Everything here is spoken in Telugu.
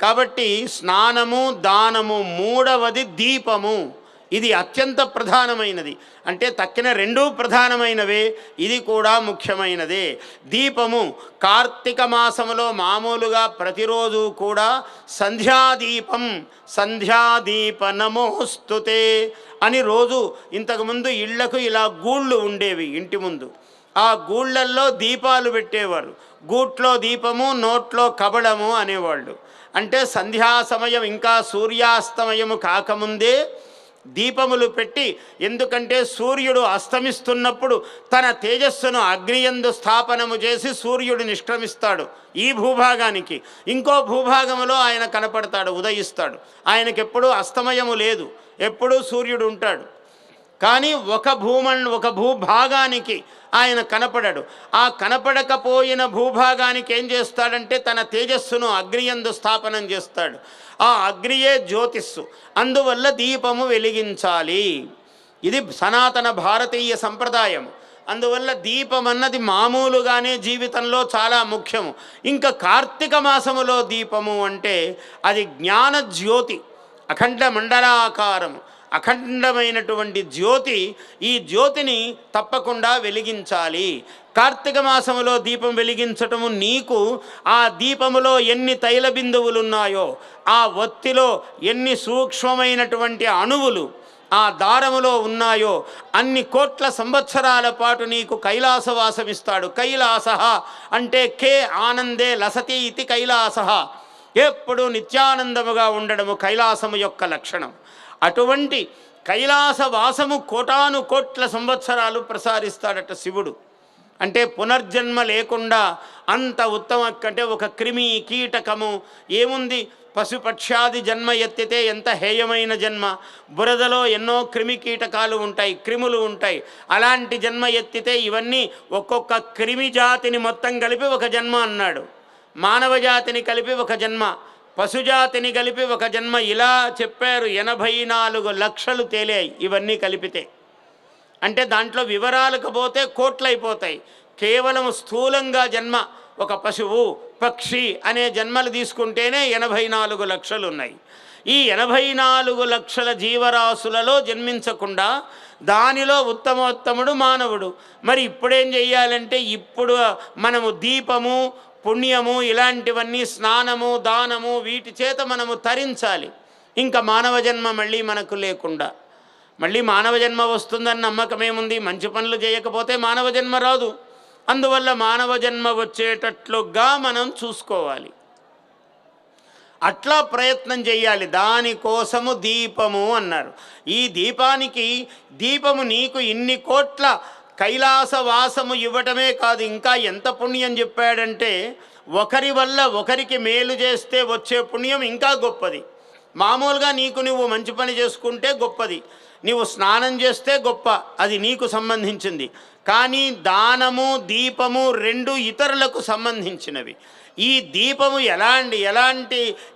కాబట్టి స్నానము దానము మూడవది దీపము. ఇది అత్యంత ప్రధానమైనది. అంటే తక్కిన రెండూ ప్రధానమైనవే. ఇది కూడా ముఖ్యమైనదే. దీపము కార్తీక మాసములో మామూలుగా ప్రతిరోజు కూడా సంధ్యాదీపం సంధ్యాదీప నమోస్తుతే అని రోజు ఇంతకుముందు ఇళ్ళకు ఇలా గూళ్ళు ఉండేవి ఇంటి ముందు. ఆ గూళ్ళల్లో దీపాలు పెట్టేవారు గూట్లో దీపము నోట్లో కబడము అనేవాళ్ళు. అంటే సంధ్యా సమయం ఇంకా సూర్యాస్తమయము కాకముందే దీపములు పెట్టి ఎందుకంటే సూర్యుడు అస్తమిస్తున్నప్పుడు తన తేజస్సును అగ్నియందు స్థాపనము చేసి సూర్యుడు నిష్క్రమిస్తాడు ఈ భూభాగానికి. ఇంకో భూభాగములో ఆయన కనపడతాడు ఉదయిస్తాడు. ఆయనకెప్పుడు అస్తమయము లేదు. ఎప్పుడూ సూర్యుడు ఉంటాడు. కానీ ఒక భూమన్ ఒక భూభాగానికి ఆయన కనపడడు. ఆ కనపడకపోయిన భూభాగానికి ఏం చేస్తాడంటే తన తేజస్సును అగ్నియందు స్థాపనం చేస్తాడు. ఆ అగ్నియే జ్యోతిస్సు. అందువల్ల దీపము వెలిగించాలి. ఇది సనాతన భారతీయ సంప్రదాయం. అందువల్ల దీపం అన్నది మామూలుగానే జీవితంలో చాలా ముఖ్యము. ఇంకా కార్తీక మాసములో దీపము అంటే అది జ్ఞాన జ్యోతి అఖండ మండలాకారము. అఖండమైనటువంటి జ్యోతి ఈ జ్యోతిని తప్పకుండా వెలిగించాలి. కార్తీక మాసములో దీపం వెలిగించటము నీకు ఆ దీపములో ఎన్ని తైల బిందువులు ఉన్నాయో ఆ ఒత్తిలో ఎన్ని సూక్ష్మమైనటువంటి అణువులు ఆ దారములో ఉన్నాయో అన్ని కోట్ల సంవత్సరాల పాటు నీకు కైలాసవాసమిస్తాడు. కైలాస అంటే కే ఆనందే లసతి ఇది కైలాస ఎప్పుడు నిత్యానందముగా ఉండడము కైలాసము యొక్క లక్షణం. అటువంటి కైలాస వాసము కోటాను కోట్ల సంవత్సరాలు ప్రసారిస్తాడట శివుడు. అంటే పునర్జన్మ లేకుండా అంత ఉత్తమ అంటే ఒక క్రిమి కీటకము. ఏముంది? పశుపక్ష్యాది జన్మ ఎత్తితే ఎంత హేయమైన జన్మ? బురదలో ఎన్నో క్రిమి కీటకాలు ఉంటాయి క్రిములు ఉంటాయి. అలాంటి జన్మ ఎత్తితే ఇవన్నీ ఒక్కొక్క క్రిమి జాతిని మొత్తం కలిపి ఒక జన్మ అన్నాడు. మానవ జాతిని కలిపి ఒక జన్మ. పశుజాతిని కలిపి ఒక జన్మ ఇలా చెప్పారు ఎనభై నాలుగు లక్షలు తేలాయి ఇవన్నీ కలిపితే. అంటే దాంట్లో వివరాలకు పోతే కోట్లయిపోతాయి కేవలం స్థూలంగా జన్మ ఒక పశువు పక్షి అనే జన్మలు తీసుకుంటేనే ఎనభై నాలుగు లక్షలు ఉన్నాయి ఈ ఎనభై నాలుగు లక్షల జీవరాశులలో జన్మించకుండా దానిలో ఉత్తమోత్తముడు మానవుడు. మరి ఇప్పుడేం చెయ్యాలంటే ఇప్పుడు మనము దీపము పుణ్యము ఇలాంటివన్నీ స్నానము దానము వీటి చేత మనము తరించాలి. ఇంకా మానవ జన్మ మళ్ళీ మనకు లేకుండా. మళ్ళీ మానవ జన్మ వస్తుందని నమ్మకమేముంది మంచి పనులు చేయకపోతే మానవ జన్మ రాదు. అందువల్ల మానవ జన్మ వచ్చేటట్లుగా మనం చూసుకోవాలి. అట్లా ప్రయత్నం చేయాలి. దానికోసము దీపము అన్నారు. ఈ దీపానికి దీపము నీకు ఇన్ని కోట్ల కైలాస వాసము ఇవ్వటమే కాదు ఇంకా ఎంత పుణ్యం చెప్పాడంటే ఒకరి వల్ల ఒకరికి మేలు చేస్తే వచ్చే పుణ్యం ఇంకా గొప్పది. మామూలుగా నీకు నువ్వు మంచి పని చేసుకుంటే గొప్పది. నీవు స్నానం చేస్తే గొప్ప అది నీకు సంబంధించింది. కానీ దానము దీపము రెండు ఇతరులకు సంబంధించినవి. ఈ దీపము ఎలాంటి ఎలాంటి